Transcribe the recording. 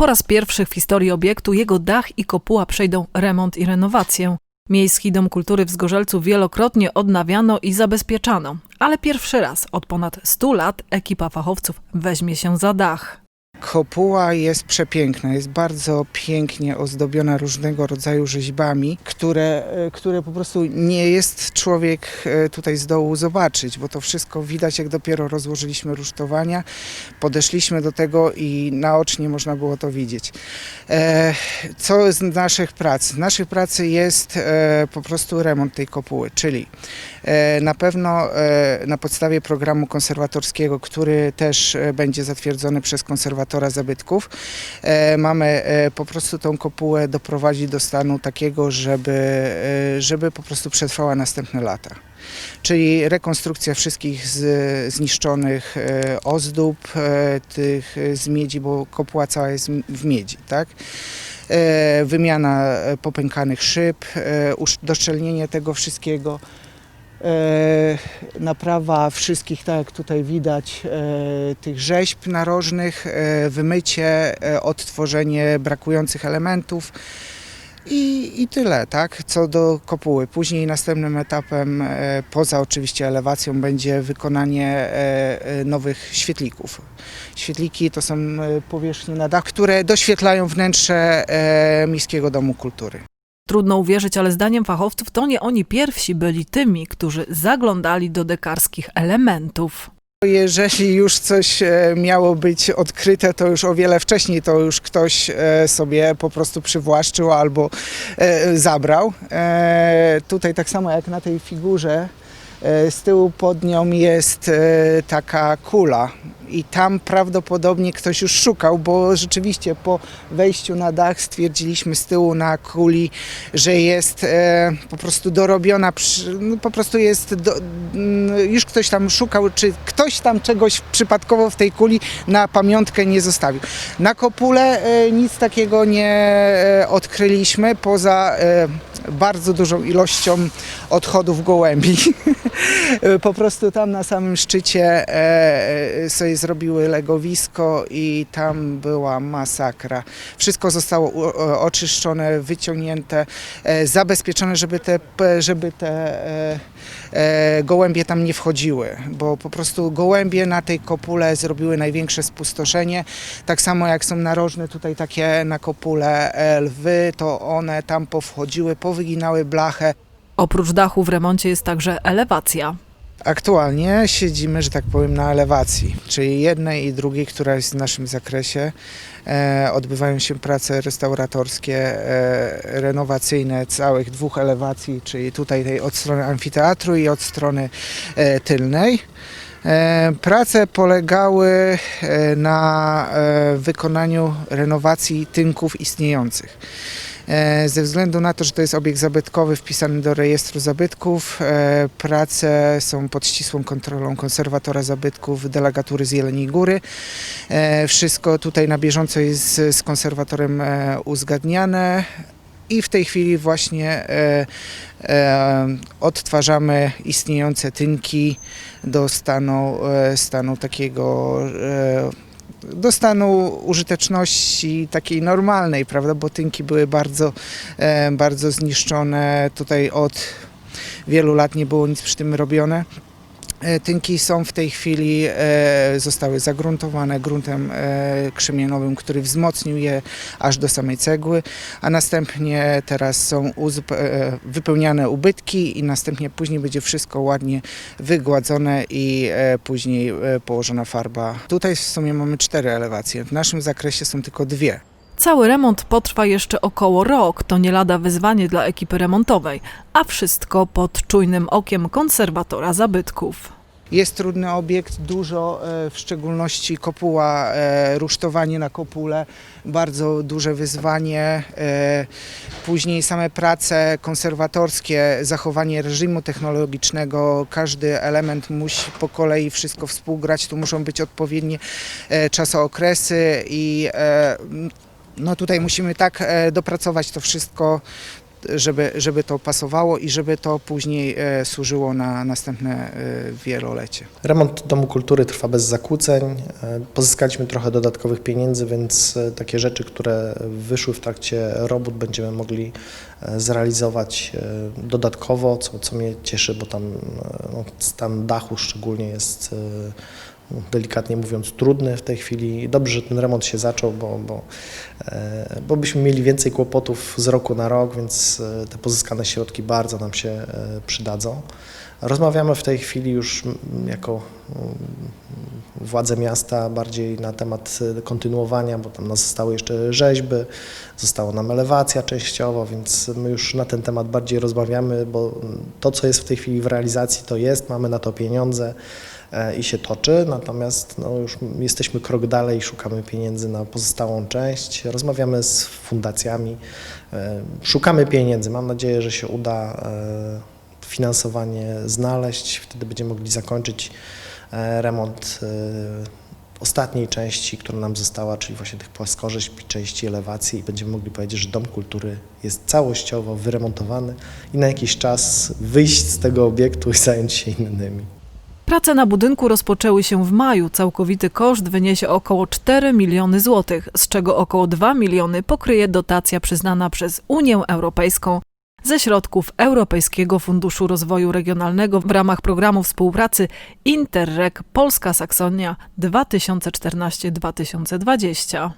Po raz pierwszy w historii obiektu jego dach i kopuła przejdą remont i renowację. Miejski Dom Kultury w Zgorzelcu wielokrotnie odnawiano i zabezpieczano, ale pierwszy raz od ponad 100 lat ekipa fachowców weźmie się za dach. Kopuła jest przepiękna, jest bardzo pięknie ozdobiona różnego rodzaju rzeźbami, które, e, które po prostu nie jest człowiek e, tutaj z dołu zobaczyć, bo to wszystko widać jak dopiero rozłożyliśmy rusztowania, podeszliśmy do tego i naocznie można było to widzieć. E, Co z naszych prac? Z naszych pracy jest po prostu remont tej kopuły, czyli na pewno na podstawie programu konserwatorskiego, który też będzie zatwierdzony przez konserwatora zabytków, e, mamy e, po prostu tą kopułę doprowadzić do stanu takiego, żeby, e, żeby po prostu przetrwała następne lata. Czyli rekonstrukcja wszystkich z, zniszczonych ozdób, tych z miedzi, bo kopuła cała jest w miedzi, tak? Wymiana popękanych szyb, doszczelnienie tego wszystkiego, naprawa wszystkich, tak jak tutaj widać, e, tych rzeźb narożnych, e, wymycie, e, odtworzenie brakujących elementów. I, I tyle, tak, co do kopuły. Później następnym etapem, e, poza oczywiście elewacją, będzie wykonanie e, e, nowych świetlików. Świetliki to są e, powierzchnie na dach, które doświetlają wnętrze e, Miejskiego Domu Kultury. Trudno uwierzyć, ale zdaniem fachowców to nie oni pierwsi byli tymi, którzy zaglądali do dekarskich elementów. Jeżeli już coś e, miało być odkryte, to już o wiele wcześniej to już ktoś e, sobie po prostu przywłaszczył albo e, zabrał. Tutaj tak samo jak na tej figurze, z tyłu pod nią jest e, taka kula i tam prawdopodobnie ktoś już szukał, bo rzeczywiście po wejściu na dach stwierdziliśmy z tyłu na kuli, że jest e, po prostu dorobiona, no, po prostu jest, do, mm, już ktoś tam szukał, czy ktoś tam czegoś przypadkowo w tej kuli na pamiątkę nie zostawił. Na kopule e, nic takiego nie e, odkryliśmy, poza e, bardzo dużą ilością odchodów gołębi. po prostu tam na samym szczycie e, e, sobie zrobiły legowisko i tam była masakra. Wszystko zostało oczyszczone, wyciągnięte, e, zabezpieczone, żeby te, żeby te gołębie tam nie wchodziły, bo po prostu gołębie na tej kopule zrobiły największe spustoszenie. Tak samo jak są narożne tutaj takie na kopule e, lwy, to one tam powchodziły, powyginały blachę. Oprócz dachu w remoncie jest także elewacja. Aktualnie siedzimy, że tak powiem, na elewacji, czyli jednej i drugiej, która jest w naszym zakresie. E, odbywają się prace restauratorskie, e, renowacyjne całych dwóch elewacji, czyli tutaj tej od strony amfiteatru i od strony e, tylnej. E, Prace polegały e, na e, wykonaniu renowacji tynków istniejących. E, Ze względu na to, że to jest obiekt zabytkowy wpisany do rejestru zabytków, e, prace są pod ścisłą kontrolą konserwatora zabytków delegatury z Jeleniej Góry. E, Wszystko tutaj na bieżąco jest z konserwatorem uzgadniane. I w tej chwili właśnie e, e, odtwarzamy istniejące tynki do stanu, e, stanu takiego e, do stanu użyteczności takiej normalnej, prawda, bo tynki były bardzo, e, bardzo zniszczone. Tutaj od wielu lat nie było nic przy tym robione. E, Tynki są w tej chwili, e, zostały zagruntowane gruntem e, krzemienowym, który wzmocnił je aż do samej cegły, a następnie teraz są wypełniane ubytki i następnie później będzie wszystko ładnie wygładzone i później położona farba. Tutaj w sumie mamy cztery elewacje, w naszym zakresie są tylko dwie. Cały remont potrwa jeszcze około rok, to nie lada wyzwanie dla ekipy remontowej, a wszystko pod czujnym okiem konserwatora zabytków. Jest trudny obiekt, dużo, e, w szczególności kopuła, e, rusztowanie na kopule, bardzo duże wyzwanie. e, Później same prace konserwatorskie, zachowanie reżimu technologicznego, każdy element musi po kolei wszystko współgrać, tu muszą być odpowiednie czasookresy i no tutaj musimy tak e, dopracować to wszystko żeby, żeby to pasowało i żeby to później e, służyło na następne e, wielolecie. Remont Domu Kultury trwa bez zakłóceń. Pozyskaliśmy trochę dodatkowych pieniędzy, więc takie rzeczy, które wyszły w trakcie robót, będziemy mogli zrealizować dodatkowo, co, co mnie cieszy, bo tam no, stan dachu szczególnie jest delikatnie mówiąc trudny w tej chwili. Dobrze, że ten remont się zaczął, bo, bo, e, bo byśmy mieli więcej kłopotów z roku na rok, więc e, te pozyskane środki bardzo nam się e, przydadzą. Rozmawiamy w tej chwili już jako władze miasta bardziej na temat kontynuowania, bo tam nas zostały jeszcze rzeźby, została nam elewacja częściowo, więc my już na ten temat bardziej rozmawiamy, bo to, co jest w tej chwili w realizacji, to jest, mamy na to pieniądze i się toczy, natomiast no, już jesteśmy krok dalej i szukamy pieniędzy na pozostałą część. Rozmawiamy z fundacjami, e, szukamy pieniędzy. Mam nadzieję, że się uda e, finansowanie znaleźć, wtedy będziemy mogli zakończyć e, remont e, ostatniej części, która nam została, czyli właśnie tych płaskorzeźb, części elewacji i będziemy mogli powiedzieć, że Dom Kultury jest całościowo wyremontowany i na jakiś czas wyjść z tego obiektu i zająć się innymi. Prace na budynku rozpoczęły się w maju. Całkowity koszt wyniesie około 4 miliony złotych, z czego około 2 miliony pokryje dotacja przyznana przez Unię Europejską ze środków Europejskiego Funduszu Rozwoju Regionalnego w ramach programu współpracy Interreg Polska Saksonia 2014-2020.